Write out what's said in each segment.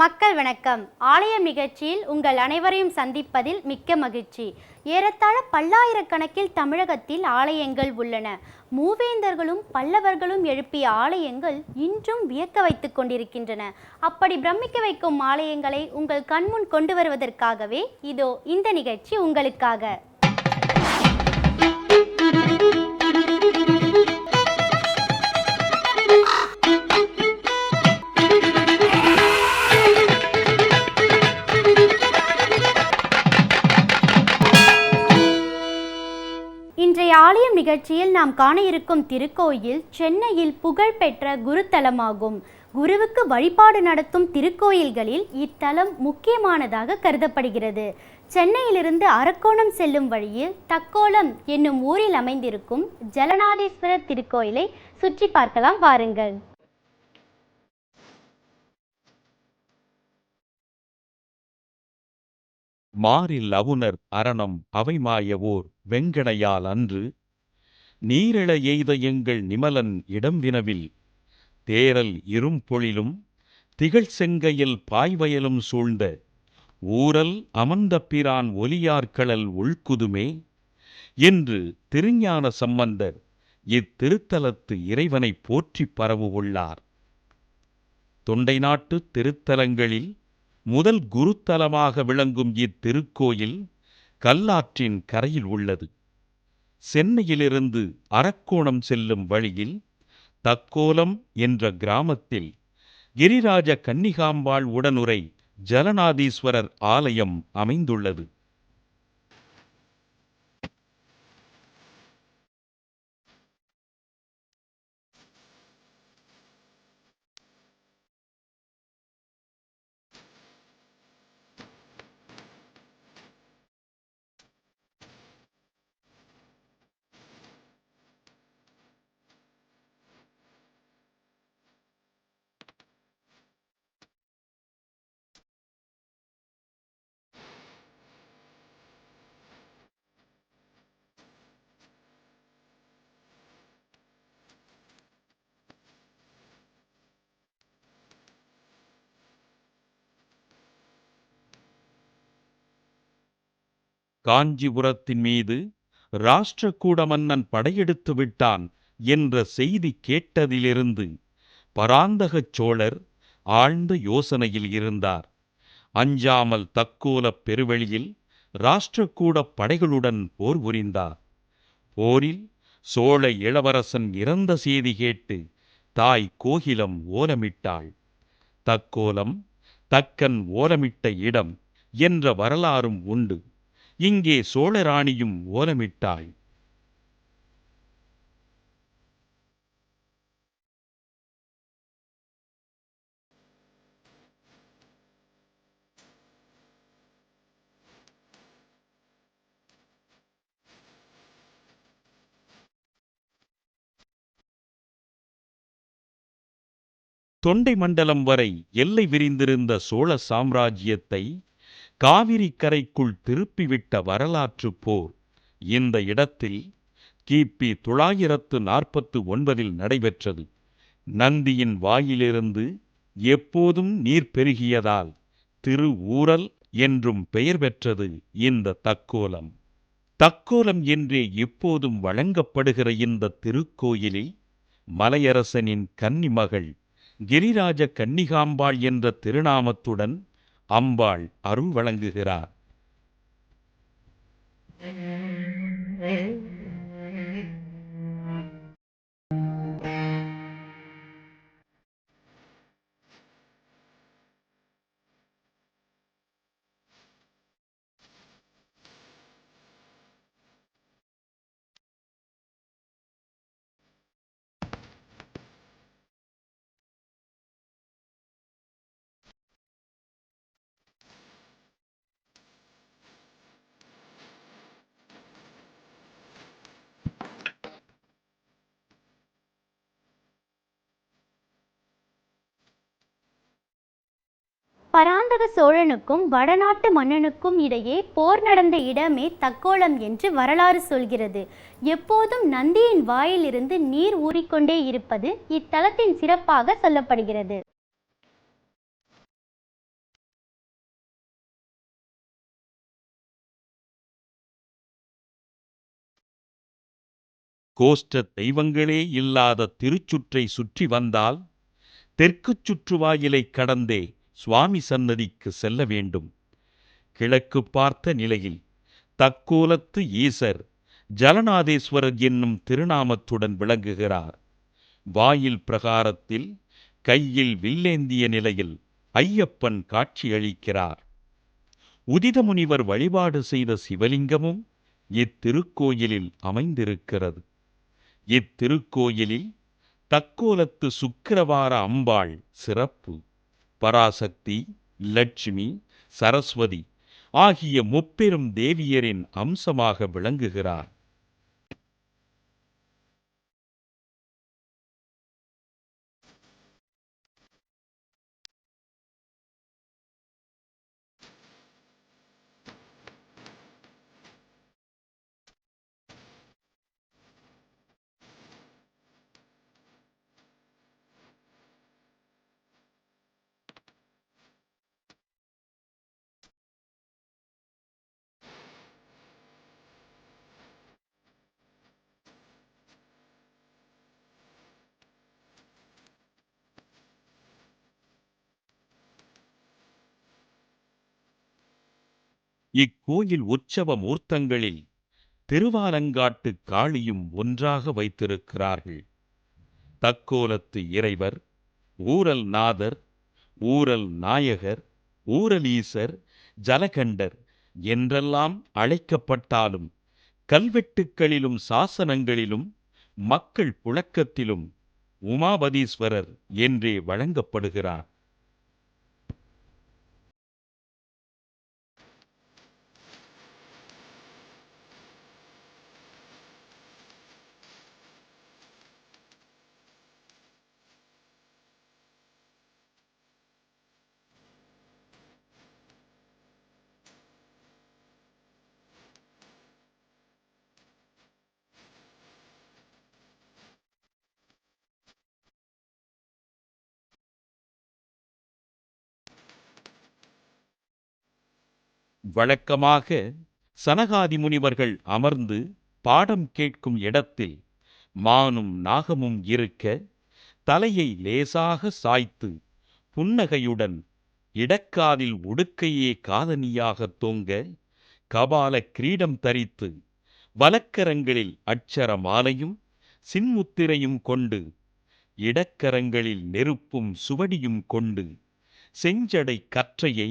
மக்கள் வணக்கம். ஆலயம் நிகழ்ச்சியில் உங்கள் அனைவரையும் சந்திப்பதில் மிக்க மகிழ்ச்சி. ஏறத்தாழ பல்லாயிரக்கணக்கில் தமிழகத்தில் ஆலயங்கள் உள்ளன. மூவேந்தர்களும் பல்லவர்களும் எழுப்பிய ஆலயங்கள் இன்றும் வியக்க வைத்துக் கொண்டிருக்கின்றன. அப்படி பிரமிக்க வைக்கும் ஆலயங்களை உங்கள் கண்முன் கொண்டு வருவதற்காகவே இதோ இந்த நிகழ்ச்சி உங்களுக்காக. நாம் காண இருக்கும் திருக்கோயில் சென்னையில் புகழ்பெற்ற குருத்தலமாகும். குருவுக்கு வழிபாடு நடத்தும் திருக்கோயில்களில் இத்தலம் முக்கியமானதாக கருதப்படுகிறது. சென்னையிலிருந்து அரக்கோணம் செல்லும் வழியில் தக்கோலம் என்னும் ஊரில் அமைந்திருக்கும் ஜலநாதீஸ்வரர் திருக்கோயிலை சுற்றி பார்க்கலாம் வாருங்கள். மாரில் அவுணர் அரணம் அவைமாய ஊர் வெங்கடையால் அன்று நீரிழ எய்த எங்கள் நிமலன் இடம் வினவில். தேரல் இரும்பொழிலும் திகழ் செங்கையில் பாய்வயலும் சூழ்ந்த ஊரல் அமர்ந்த பிரான் ஒலியார்கழல் உள்குதுமே. என்று திருஞான சம்பந்தர் இத்திருத்தலத்து இறைவனைப் போற்றிப் பரவுவுள்ளார் தொண்டை நாட்டு திருத்தலங்களில் முதல் குருத்தலமாக விளங்கும் இத்திருக்கோயில் கல்லாற்றின் கரையில் உள்ளது. சென்னையிலிருந்து அரக்கோணம் செல்லும் வழியில் தக்கோலம் என்ற கிராமத்தில் கிரிராஜ கன்னிகாம்பாள் உடனுரை ஜலநாதீஸ்வரர் ஆலயம் அமைந்துள்ளது. காஞ்சிபுரத்தின் மீது ராஷ்டிரகூட மன்னன் படையெடுத்து விட்டான் என்ற செய்தி கேட்டதிலிருந்து பராந்தகச் சோழர் ஆழ்ந்த யோசனையில் இருந்தார். அஞ்சாமல் தக்கோலப் பெருவெளியில் ராஷ்டிரகூடப் படைகளுடன் போர் புரிந்தார். போரில் சோழ இளவரசன் இறந்த செய்தி கேட்டு தாய் கோகிலம் ஓலமிட்டாள். தக்கோலம் தக்கன் ஓலமிட்ட இடம் என்ற வரலாறும் உண்டு. இங்கே சோழராணியும் ஓலமிட்டாய். தொண்டை மண்டலம் வரை எல்லை விரிந்திருந்த சோழ சாம்ராஜ்யத்தை காவிரி கரைக்குள் திருப்பிவிட்ட வரலாற்றுப் போர் இந்த இடத்தில் கிபி தொள்ளாயிரத்து நாற்பத்து ஒன்பதில் நடைபெற்றது. நந்தியின் வாயிலிருந்து எப்போதும் நீர் பெருகியதால் திரு ஊரல் என்றும் பெயர் பெற்றது இந்த தக்கோலம். தக்கோலம் என்றே இப்போதும் வழங்கப்படுகிற இந்த திருக்கோயிலில் மலையரசனின் கன்னிமகள் கிரிராஜ கன்னிகாம்பாள் என்ற திருநாமத்துடன் அம்பாள் அருள் வழங்குகிறார் பராந்தக சோழனுக்கும் வடநாட்டு மன்னனுக்கும் இடையே போர் நடந்த இடமே தக்கோலம் என்று வரலாறு சொல்கிறது. எப்போதும் நந்தியின் வாயிலிருந்து நீர் ஊறிக்கொண்டே இருப்பது இத்தலத்தின் சிறப்பாக சொல்லப்படுகிறது. கோஷ்ட தெய்வங்களே இல்லாத திருச்சுற்றை சுற்றி வந்தால் தெற்குச் சுற்றுவாயிலை கடந்தே சுவாமி சன்னதிக்கு செல்ல வேண்டும். கிழக்கு பார்த்த நிலையில் தக்கோலத்து ஈசர் ஜலநாதேஸ்வரர் என்னும் திருநாமத்துடன் விளங்குகிறார். வாயில் பிரகாரத்தில் கையில் வில்லேந்திய நிலையில் ஐயப்பன் காட்சியளிக்கிறார் உதித முனிவர் வழிபாடு செய்த சிவலிங்கமும் இத்திருக்கோயிலில் அமைந்திருக்கிறது. இத்திருக்கோயிலில் தக்கோலத்து சுக்கிரவார அம்பாள் சிறப்பு. பராசக்தி லட்சுமி சரஸ்வதி ஆகிய முப்பெரும் தேவியரின் அம்சமாக விளங்குகிறார். இக்கோயில் உற்சவ மூர்த்தங்களில் திருவாலங்காட்டு காளியும் ஒன்றாக வைத்திருக்கிறார்கள். தக்கோலத்து இறைவர் ஊரல் நாதர் ஊரல் நாயகர் ஊரலீசர் ஜலகண்டர் என்றெல்லாம் அழைக்கப்பட்டாலும் கல்வெட்டுக்களிலும் சாசனங்களிலும் மக்கள் புழக்கத்திலும் உமாபதீஸ்வரர் என்றே வழங்கப்படுகிறார். வழக்கமாக சனகாதி முனிவர்கள் அமர்ந்து பாடம் கேட்கும் இடத்தில் மானும் நாகமும் இருக்க தலையை லேசாக சாய்த்து புன்னகையுடன் இடக்காதில் உடுக்கையே காதனியாகத் தொங்க கபால கிரீடம் தரித்து வலக்கரங்களில் அட்சர மாலையும் சின்முத்திரையும் கொண்டு இடக்கரங்களில் நெருப்பும் சுவடியும் கொண்டு செஞ்சடை கற்றையை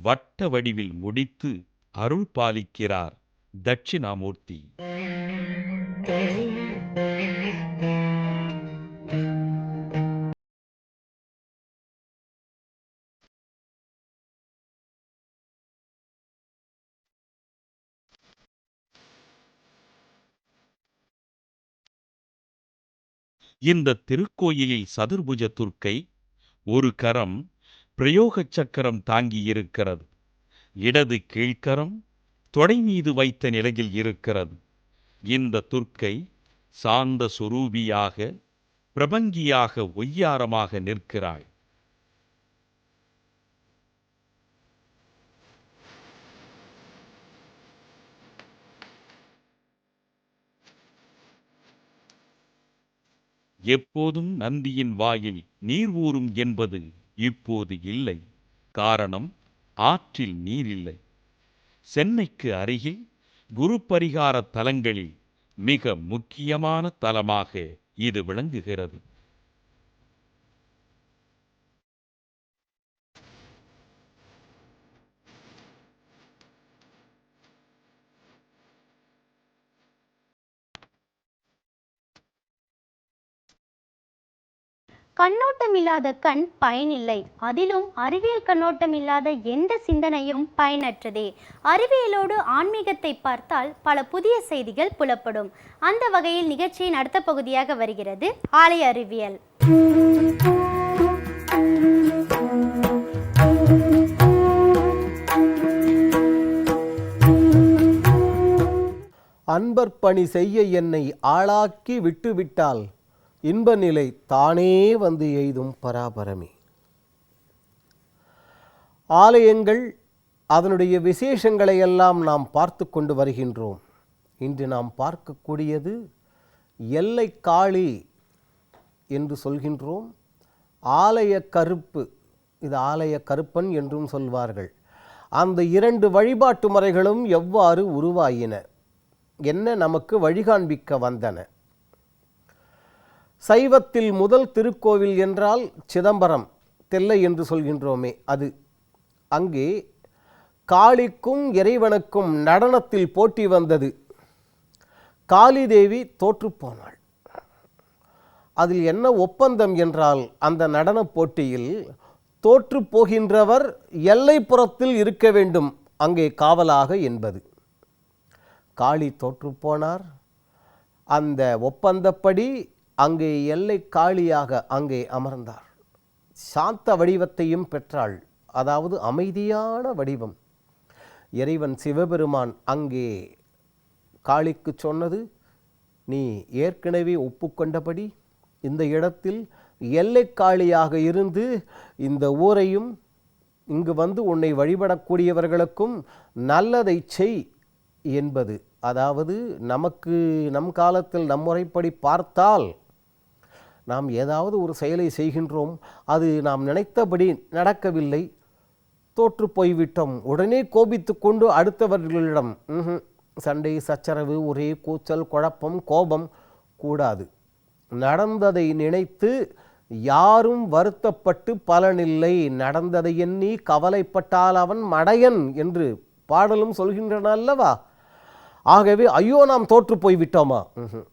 வட்ட வடிவில் முடித்து அருள் பாலிக்கிறார் தட்சிணாமூர்த்தி. இந்த திருக்கோயிலில் சதுர்புஜ துர்க்கை ஒரு கரம் பிரயோகச் சக்கரம் தாங்கியிருக்கிறது. இடது கீழ்க்கரம் தொடை மீது வைத்த நிலையில் இருக்கிறது. இந்த துர்க்கை சாந்த சுரூபியாக பிரபங்கியாக ஒய்யாரமாக நிற்கிறாள். எப்போதும் நந்தியின் வாயில் நீர் ஊறும் என்பது இப்போது இல்லை. காரணம் ஆற்றில் நீர் இல்லை சென்னைக்கு அருகில் குரு பரிகார தலங்களில் மிக முக்கியமான தலமாக இது விளங்குகிறது. கண்ணோட்டம் இல்லாத கண் பயனில்லை. அதிலும் அறிவியல் கண்ணோட்டம் இல்லாத எந்த சிந்தனையும் பயனற்றதே. அறிவியலோடு ஆன்மீகத்தை பார்த்தால் பல புதிய செய்திகள் புலப்படும். அந்த வகையில் நிகழ்ச்சியின் அடுத்த பகுதியாக வருகிறது ஆலய அறிவியல். அன்பர் பணி செய்ய என்னை ஆளாக்கி விட்டுவிட்டால் இன்ப நிலை தானே வந்து எய்தும் பராபரமே. ஆலயங்கள் அதனுடைய விசேஷங்களை எல்லாம் நாம் பார்த்து கொண்டு வருகின்றோம். இன்று நாம் பார்க்கக்கூடியது எல்லை காளி என்று சொல்கின்றோம். ஆலய கருப்பு இது ஆலய கருப்பன் என்றும் சொல்வார்கள். அந்த இரண்டு வழிபாட்டு முறைகளும் எவ்வாறு உருவாயின? என்ன நமக்கு வழிகாண்பிக்க வந்தன? சைவத்தில் முதல் திருக்கோவில் என்றால் சிதம்பரம் தெல்லை என்று சொல்கின்றோமே. அது அங்கே காளிக்கும் இறைவனுக்கும் நடனத்தில் போட்டி வந்தது. காளி தேவி தோற்றுப்போனாள் அதில் என்ன ஒப்பந்தம் என்றால் அந்த நடனப் போட்டியில் தோற்று போகின்றவர் எல்லைப்புறத்தில் இருக்க வேண்டும் அங்கே காவலாக என்பது. காளி தோற்றுப்போனார் அந்த ஒப்பந்தப்படி அங்கே எல்லை காளியாக அங்கே அமர்ந்தார். சாந்த வடிவத்தையும் பெற்றாள். அதாவது அமைதியான வடிவம். இறைவன் சிவபெருமான் அங்கே காளிக்கு சொன்னது நீ ஏற்கனவே ஒப்புக்கொண்டபடி இந்த இடத்தில் எல்லை காளியாக இருந்து இந்த ஊரையும் இங்கு வந்து உன்னை வழிபடக்கூடியவர்களுக்கும் நல்லதை செய் என்பது. அதாவது நமக்கு நம் காலத்தில் நம் முறைப்படி பார்த்தால் நாம் ஏதாவது ஒரு செயலை செய்கின்றோம் அது நாம் நினைத்தபடி நடக்கவில்லை. தோற்று போய்விட்டோம். உடனே கோபித்து கொண்டு அடுத்தவர்களிடம் சண்டை சச்சரவு ஒரே கூச்சல் குழப்பம் கோபம் கூடாது. நடந்ததை நினைத்து யாரும் வருத்தப்பட்டு பலனில்லை. நடந்ததை எண்ணி கவலைப்பட்டால் அவன் மடையன் என்று பாடலும் சொல்கின்றன அல்லவா? ஆகவே ஐயோ நாம் தோற்று போய்விட்டோமா? ம்ஹும்.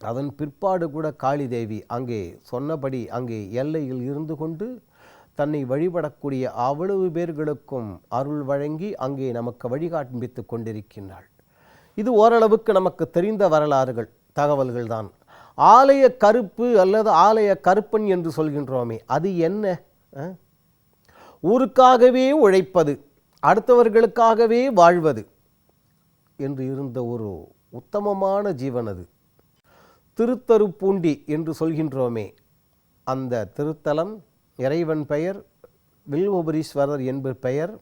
அதன் பிற்பாடு கூட காளி தேவி அங்கே சொன்னபடி அங்கே எல்லையில் இருந்து கொண்டு தன்னை வழிபடக்கூடிய அவ்வளவு பேர்களுக்கும் அருள் வழங்கி அங்கே நமக்கு வழிகாண்பித்து கொண்டிருக்கின்றாள். இது ஓரளவுக்கு நமக்கு தெரிந்த வரலாறுகள் தகவல்கள் தான். ஆலய கருப்பு அல்லது ஆலய கருப்பன் என்று சொல்கின்றோமே அது என்ன? ஊருக்காகவே உழைப்பது அடுத்தவர்களுக்காகவே வாழ்வது என்று இருந்த ஒரு உத்தமமான ஜீவன் அது. திருத்தருப்பூண்டி என்று சொல்கின்றோமே. அந்த திருத்தலம் இறைவன் பெயர் வில்வபுரீஸ்வரர் என்பர் பெயர்.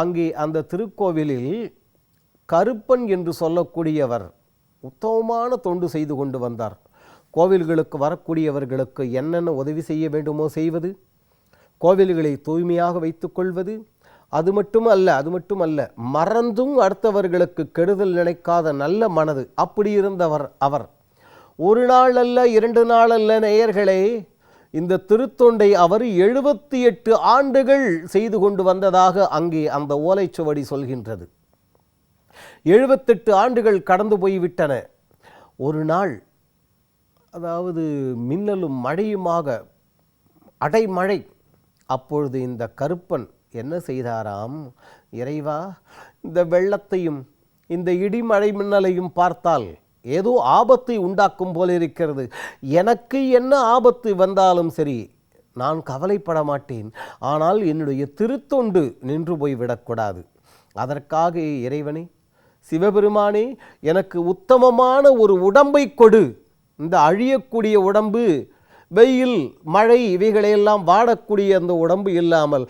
அங்கே அந்த திருக்கோவிலில் கருப்பன் என்று சொல்லக்கூடியவர் உத்தமமான தொண்டு செய்து கொண்டு வந்தார். கோவில்களுக்கு வரக்கூடியவர்களுக்கு என்னென்ன உதவி செய்ய வேண்டுமோ செய்வது கோவில்களை தூய்மையாக வைத்துக்கொள்வது அது மட்டும் அல்ல அது மட்டும் அல்ல மறந்தும் அடுத்தவர்களுக்கு கெடுதல் நினைக்காத நல்ல மனது. அப்படி இருந்தவர் அவர். ஒரு நாள் அல்ல இரண்டு நாள் அல்ல நேயர்களே இந்த திருத்தொண்டை அவர் எழுபத்தி எட்டு ஆண்டுகள் செய்து கொண்டு வந்ததாக அங்கே அந்த ஓலைச்சுவடி சொல்கின்றது. எழுபத்தெட்டு ஆண்டுகள் கடந்து போய்விட்டன. ஒரு நாள் அதாவது மின்னலும் மழையுமாக அடைமழை அப்பொழுது இந்த கருப்பன் என்ன செய்தாராம்? இறைவா இந்த வெள்ளத்தையும் இந்த இடிமழை மின்னலையும் பார்த்தால் ஏதோ ஆபத்தை உண்டாக்கும் போல இருக்கிறது. எனக்கு என்ன ஆபத்து வந்தாலும் சரி நான் கவலைப்பட மாட்டேன். ஆனால் என்னுடைய திருத்தொண்டு நின்று போய் விடக்கூடாது. அதற்காக இறைவனே சிவபெருமானே எனக்கு உத்தமமான ஒரு உடம்பை கொடு. இந்த அழியக்கூடிய உடம்பு வெயில் மழை இவைகளையெல்லாம் வாடக்கூடிய அந்த உடம்பு இல்லாமல்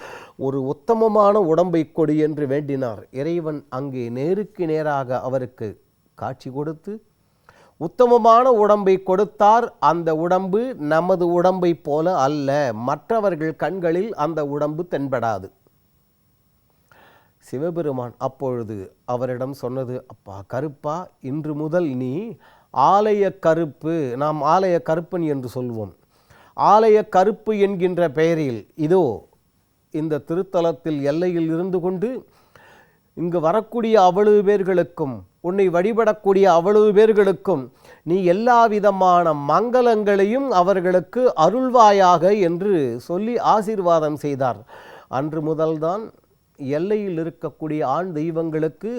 ஒரு உத்தமமான உடம்பை கொடு என்று வேண்டினார். இறைவன் அங்கே நேருக்கு நேராக அவருக்கு காட்சி கொடுத்து உத்தமமான உடம்பை கொடுத்தார். அந்த உடம்பு நமது உடம்பை போல அல்ல. மற்றவர்கள் கண்களில் அந்த உடம்பு தென்படாது. சிவபெருமான் அப்பொழுது அவரிடம் சொன்னது அப்பா கருப்பா இன்று முதல் நீ ஆலய கருப்பு நாம் ஆலய கருப்பன் என்று சொல்வோம். ஆலய கருப்பு என்கின்ற பெயரில் இதோ இந்த திருத்தலத்தில் எல்லையில் இருந்து கொண்டு இங்கு வரக்கூடிய அவ்வளவு பேர்களுக்கும் உன்னை வழிபடக்கூடிய அவ்வளவு பேர்களுக்கும் நீ எல்லா விதமான மங்களங்களையும் அவர்களுக்கு அருள்வாயாக என்று சொல்லி ஆசீர்வாதம் செய்தார். அன்று முதல்தான் எல்லையில் இருக்கக்கூடிய ஆண் தெய்வங்களுக்கு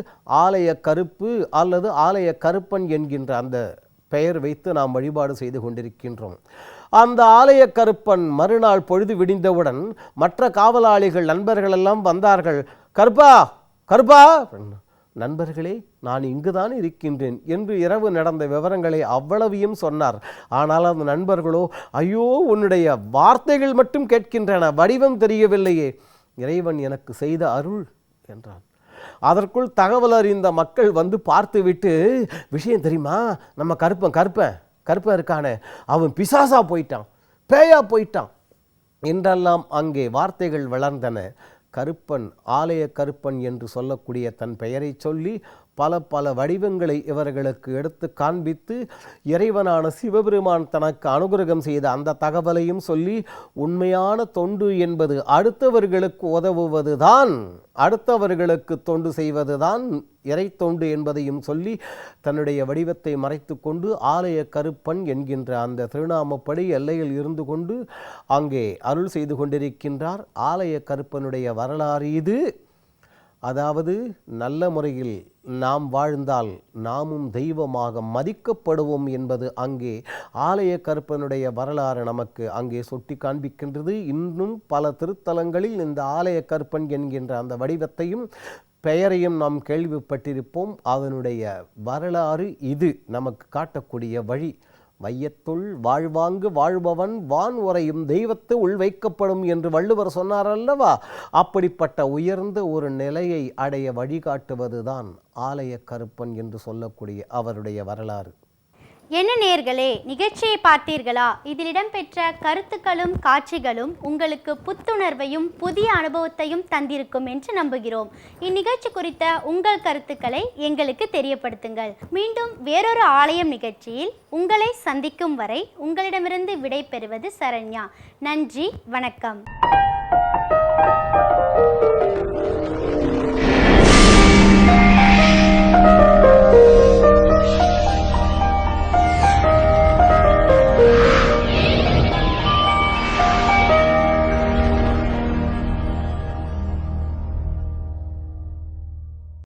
ஆலய கருப்பு அல்லது ஆலய கருப்பன் என்கின்ற அந்த பெயர் வைத்து நாம் வழிபாடு செய்து கொண்டிருக்கின்றோம். அந்த ஆலய கருப்பன் மறுநாள் பொழுது விடிந்தவுடன் மற்ற காவலாளிகள் நண்பர்களெல்லாம் வந்தார்கள். கருப்பா கருப்பா நண்பர்களே நான் இங்குதான் இருக்கின்றேன் என்று இரவு நடந்த விவரங்களை அவ்வளவையும் சொன்னார். ஆனால் அந்த நண்பர்களோ ஐயோ உன்னுடைய வார்த்தைகள் மட்டும் கேட்கின்றன வடிவம் தெரியவில்லையே இறைவன் எனக்கு செய்த அருள் என்றான். அதற்குள் தகவல் அறிந்த மக்கள் வந்து பார்த்துவிட்டு விஷயம் தெரியுமா? நம்ம கருப்பன் கருப்பன் கருப்பன் இருக்கானே அவன் பிசாசா போயிட்டான் பேயா போயிட்டான் என்றெல்லாம் அங்கே வார்த்தைகள் வளர்ந்தன. கருப்பன் ஆலய கருப்பன் என்று சொல்லக்கூடிய தன் பெயரை சொல்லி பல பல வடிவங்களை இவர்களுக்கு எடுத்து காண்பித்து இறைவனான சிவபெருமான் தனக்கு அனுகிரகம் செய்த அந்த தகவலையும் சொல்லி உண்மையான தொண்டு என்பது அடுத்தவர்களுக்கு உதவுவதுதான் அடுத்தவர்களுக்கு தொண்டு செய்வதுதான் இறை தொண்டு என்பதையும் சொல்லி தன்னுடைய வடிவத்தை மறைத்து கொண்டு ஆலய கருப்பன் என்கின்ற அந்த திருநாமப்படி எல்லையில் இருந்து கொண்டு அங்கே அருள் செய்து கொண்டிருக்கின்றார். ஆலய கருப்பனுடைய வரலாறு இது. அதாவது நல்ல முறையில் நாம் வாழ்ந்தால் நாமும் தெய்வமாக மதிக்கப்படுவோம் என்பது அங்கே ஆலய கற்பனுடைய வரலாறு நமக்கு அங்கே சுட்டி காண்பிக்கின்றது. இன்னும் பல திருத்தலங்களில் இந்த ஆலய கற்பன் என்கின்ற அந்த வடிவத்தையும் பெயரையும் நாம் கேள்விப்பட்டிருப்போம். அதனுடைய வரலாறு இது. நமக்கு காட்டக்கூடிய வழி வையத்துள் வாழ்வாங்கு வாழ்பவன் வான் உரையும் தெய்வத்து உள் வைக்கப்படும் என்று வள்ளுவர் சொன்னார் அல்லவா அப்படிப்பட்ட உயர்ந்த ஒரு நிலையை அடைய வழிகாட்டுவதுதான் ஆலய கருப்பன் என்று சொல்லக்கூடிய அவருடைய வரலாறு. என்ன நேர்களே நிகழ்ச்சியை பார்த்தீர்களா? இதில் இடம்பெற்ற கருத்துக்களும் காட்சிகளும் உங்களுக்கு புத்துணர்வையும் புதிய அனுபவத்தையும் தந்திருக்கும் என்று நம்புகிறோம். இந்நிகழ்ச்சி குறித்த உங்கள் கருத்துக்களை எங்களுக்கு தெரியப்படுத்துங்கள். மீண்டும் வேறொரு ஆலயம் நிகழ்ச்சியில் உங்களை சந்திக்கும் வரை உங்களிடமிருந்து விடை பெறுவது சரண்யா. நன்றி வணக்கம்.